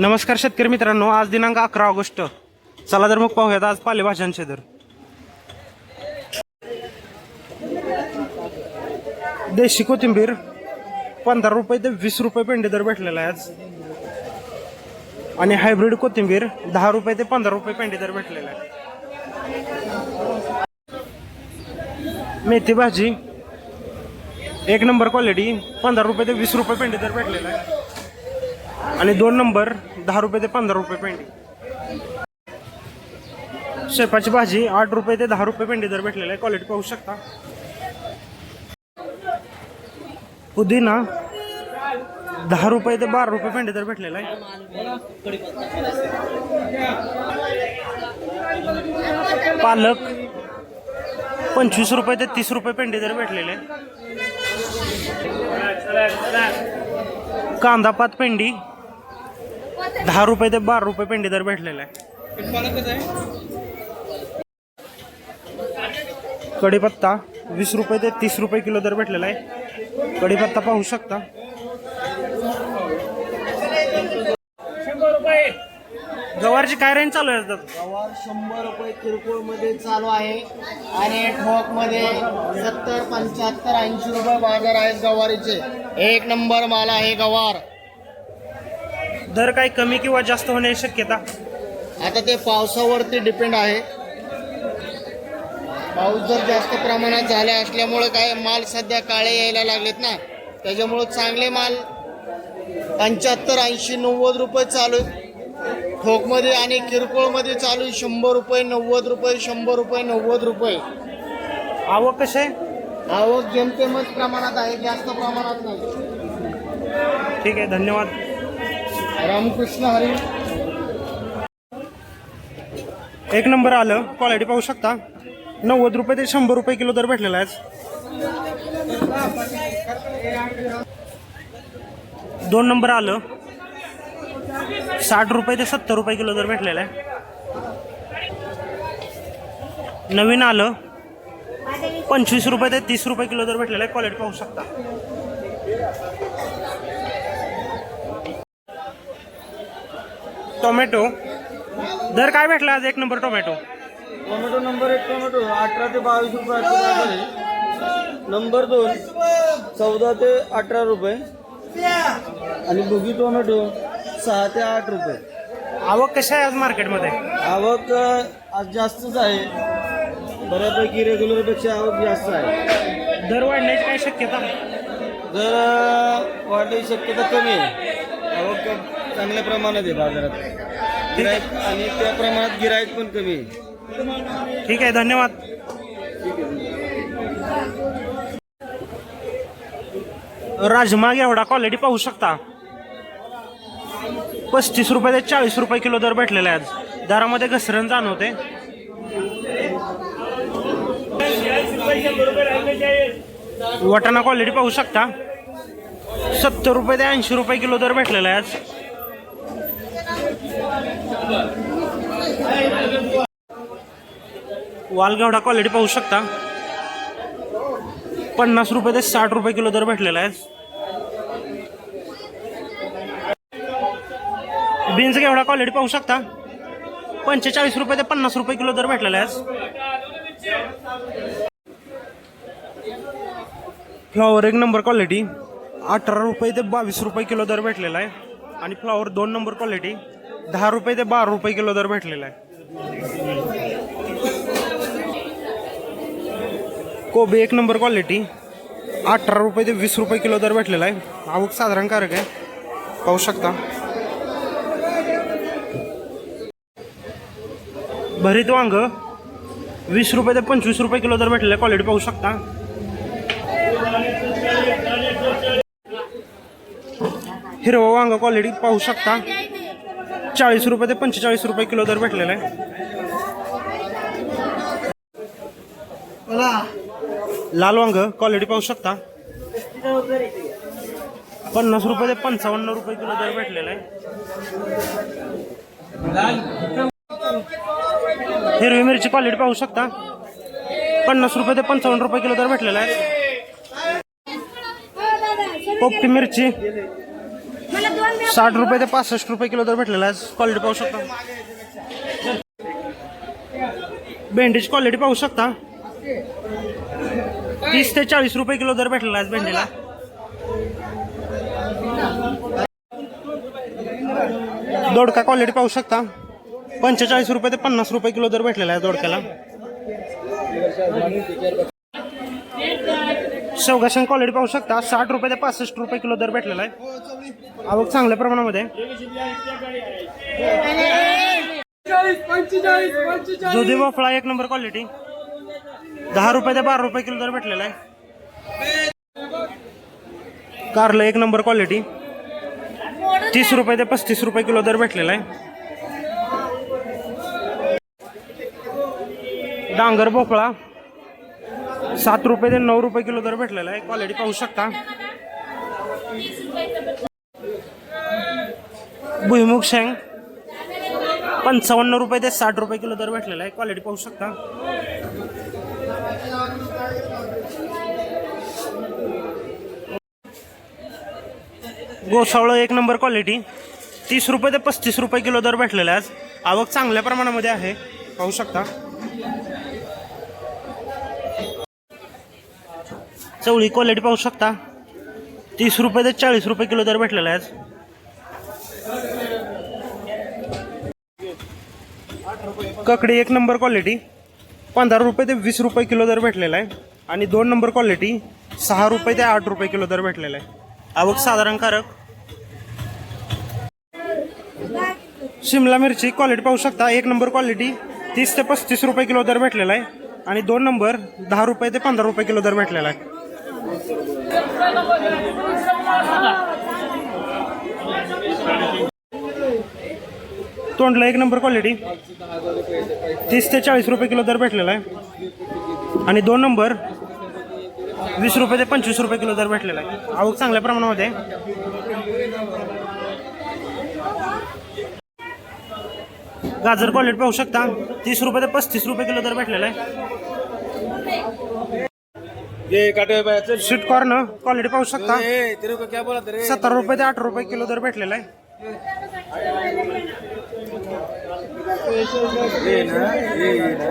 नमस्कार शेतकरी मित्रांनो आज दिनांक अकरा ऑगस्ट. चला तर मग पाहूयात आज पालेभाज्यांचे दर. देशी कोथिंबीर पंधरा रुपये ते वीस रुपये पेंडी दर भेटलेला आहे आज. आणि हायब्रिड कोथिंबीर दहा रुपये ते पंधरा रुपये पेंडी दर भेटलेला आहे. मेथी भाजी एक नंबर क्वालिटी पंधरा रुपये ते वीस रुपये पेंडी दर भेटलेला आहे. आणि दोन नंबर दहा रुपये ते पंधरा रुपये पेंडी. शेपाची भाजी आठ रुपये ते दहा रुपये पेंडी दर भेटलेला आहे. क्वालिटी पाहू शकता. पुदिना दहा रुपये ते बारा रुपये पेंडी दर भेटलेला आहे. पालक पंचवीस रुपये ते तीस रुपये पेंडी दर भेटलेले आहे. कांदा पात पेंडी. दहा रुपये ते बारा रुपये पेंडी दर भेटलेला आहे. कढीपत्ता वीस रुपये ते तीस रुपये किलो दर भेटलेला आहे. कढीपत्ता पाहू शकता. गवारची काय रेंज चालू आहे? गवार शंभर रुपये किरकोळमध्ये चालू आहे. आणि ठोकमध्ये सत्तर पंच्याहत्तर ऐंशी रुपये बाजार आहेत गवारीचे. एक नंबर माल आहे गवार. दर काही कमी किंवा जास्त होण्याची शक्यता? आता ते पावसावरती डिपेंड आहे. पाऊस जर जास्त प्रमाणात झाले असल्यामुळे काय माल सध्या काळे यायला लागलेत ना? त्याच्यामुळं चांगले माल पंच्याहत्तर ऐंशी नव्वद रुपये चालू आहे. ठोकमध्ये आणि किरकोळमध्ये चालू आहे. शंभर रुपये नव्वद रुपये शंभर रुपये नव्वद रुपये. आवक आहे आवक जेमतेमच प्रमाणात आहे जास्त प्रमाणात नाही. ठीक आहे धन्यवाद. रामकृष्ण हरी. एक नंबर आलं. क्वालिटी पाहू शकता. नव्वद रुपये ते शंभर रुपये किलो दर भेटलेला आहे. दोन नंबर आलं. साठ रुपये ते सत्तर रुपये किलो जर भेटलेला आहे. नवीन आलं. पंचवीस रुपये ते तीस रुपये किलो जर भेटलेला आहे. क्वालिटी पाहू शकता. टोमॅटो. दर काय भेटला आज? एक नंबर टोमॅटो. टोमॅटो नंबर एक टोमॅटो. अठरा ते बावीस रुपये नंबर दोन चौदा ते अठरा रुपये. आणि बुगी टोमॅटो. सहा ते आठ रुपये. आवक कशा आहे आज मार्केटमध्ये? आवक अ, आज जास्तच आहे. बऱ्यापैकी रेग्युलरपेक्षा आवक जास्त आहे. दर वाढण्याची काय शक्यता? जर अ, वाढण्याची शक्यता कमी आहे. आवक चांगल्या प्रमाणात आहे बाजारात. गिराईक आणि त्या प्रमाणात गिराईक पण कमी आहे. ठीक आहे धन्यवाद. राजमा एवढा क्वालिटी पाहू शकता. पस्तीस रुपये ते चाळीस रुपये किलो दर भेटलेला आहे आज दरामध्ये घसरण जाणवते. वाटाणा क्वालिटी पाहू शकता. सत्तर रुपये ते ऐंशी रुपये किलो दर भेटलेला आहे आज वालगेवढा क्वालिटी पाहू शकता. पन्नास रुपये ते साठ रुपये किलो दर भेटलेला आहे बीन्स एवढा क्वालिटी पाहू शकता? पंचेचाळीस रुपये ते पन्नास रुपये किलो दर भेटलेला आहे फ्लॉवर एक नंबर क्वालिटी अठरा रुपये ते बावीस रुपये किलो दर भेटलेला आहे. आणि फ्लॉवर दोन नंबर क्वालिटी दहा रुपये ते बारा रुपये किलो दर भेटलेला आहे. कोबी एक नंबर क्वालिटी अठरा रुपये ते वीस रुपये किलो दर भेटलेला आहे. आवक साधारणकारक आहे. पाहू शकता. भरीत वांग. वीस रुपये ते पंचवीस रुपये किलो दर भेटलेलं आहे क्वालिटी पाहू शकता. हिरवं वांग क्वालिटी पाहू शकता. चाळीस रुपये ते पंचेचाळीस रुपये किलो दर भेटलेला आहे. लाल वांग क्वालिटी पाहू शकता. पन्नास रुपये ते पंचावन्न रुपये किलो दर भेटलेला आहे. हिरवी मिरची क्वालिटी पाहू शकता. पन्नास रुपये ते पंचावन्न रुपये किलो दर भेटलेला आहे. पोपटी मिरची. साठ रुपये ते पासष्ट रुपये किलो दर भेटलेला आहे. क्वालिटी पाहू शकता. भेंडीची क्वालिटी पाहू शकता. तीस ते चाळीस रुपये किलो दर भेटलेला आहे भेंडीला. दोडका क्वालिटी पाहू शकता. पंचेचाळीस रुपये ते पन्नास रुपये किलो दर भेटलेला आहे दोडक्याला शेवगाशन क्वालिटी पाहू शकता. साठ रुपये ते पासष्ट रुपये किलो दर भेटलेला आहे. आवक चांगल्या प्रमाणामध्ये. दुधी भोपळा एक नंबर क्वालिटी दहा रुपये ते बारा रुपये किलो दर भेटलेला आहे. कारलं एक नंबर क्वालिटी तीस रुपये ते पस्तीस रुपये किलो दर भेटलेला आहे. डांगर भोपळा. सात रुपये ते नऊ रुपये किलो दर भेटलेला आहे. क्वालिटी पाहू शकता. भुईमुग शेंग. पंचावन्न रुपये ते साठ रुपये किलो दर भेटलेला आहे. क्वालिटी पाहू शकता. गोसावळं एक नंबर क्वालिटी तीस रुपये ते पस्तीस रुपये किलो दर भेटलेला आहे. आज आवक चांगल्या प्रमाणामध्ये आहे. पाहू शकता. चवळी क्वालिटी पाहू शकता. तीस रुपये ते चाळीस रुपये किलो दर भेटलेला आहे आज. ककडी एक नंबर क्वालिटी पंधरा रुपये ते वीस रुपये किलो दर भेटलेला आहे. आणि दोन नंबर क्वालिटी सहा रुपये ते आठ रुपये किलो दर भेटलेला आहे. आवक साधारण कारक शिमला मिरची क्वालिटी पाहू शकता. एक नंबर क्वालिटी तीस ते पस्तीस रुपये किलो दर भेटलेला आहे. आणि दोन नंबर दहा रुपये ते पंधरा रुपये किलो दर भेटलेला आहे. तोंडला एक नंबर क्वालिटी. तीस ते चाळीस रुपये किलो दर भेटलेला आहे. आणि दोन नंबर वीस रुपये ते पंचवीस रुपये किलो दर भेटलेला आहे. आवक चांगल्या प्रमाणामध्ये गाजर क्वालिटी पाहू शकता. तीस रुपये ते पस्तीस रुपये किलो दर भेटलेला आहे. ये काटे स्वीट कॉर्न क्वालिटी पाहू शकता. ए तेरे को क्या बोला तेरे? सत्तर रुपये ते आठ रुपये किलो दर भेटलेला आहे. ये ना ये ना.